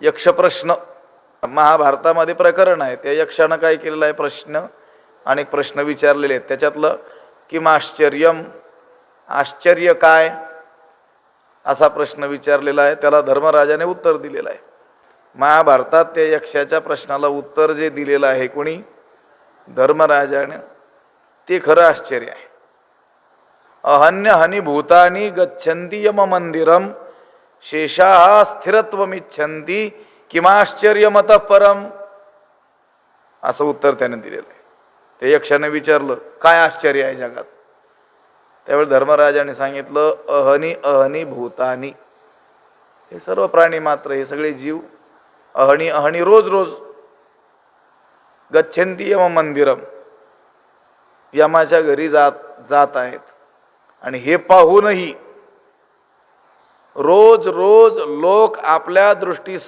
यक्षप्रश्न. महाभारतामध्ये प्रकरण आहे त्या यक्षानं काय केलेलं आहे? प्रश्न अनेक प्रश्न विचारलेले आहेत. त्याच्यातलं किम आश्चर्यम? आश्चर्य काय? असा प्रश्न विचारलेला आहे. त्याला धर्मराजाने उत्तर दिलेलं आहे. महाभारतात त्या यक्षाच्या प्रश्नाला उत्तर जे दिलेलं आहे कोणी? धर्मराजाने. ते खरं आश्चर्य आहे. अहन्य हनी भूतानी गच्छंती यम मंदिरम शेषा स्थिरत्वमिच्छन्ति किमाश्चर्य मत परम असं उत्तर त्याने दिलेलं आहे. ते यक्षाने विचारलं काय आश्चर्य आहे जगात? त्यावेळी धर्मराजाने सांगितलं अहनी अहनी भूतानी. हे सर्व प्राणी मात्र हे सगळे जीव अहणी अहणी रोज रोज गच्छन्ति यम मंदिरम. यमाच्या घरी जात जात आहेत. आणि हे पाहूनही रोज रोज लोक आपल्या दृष्टी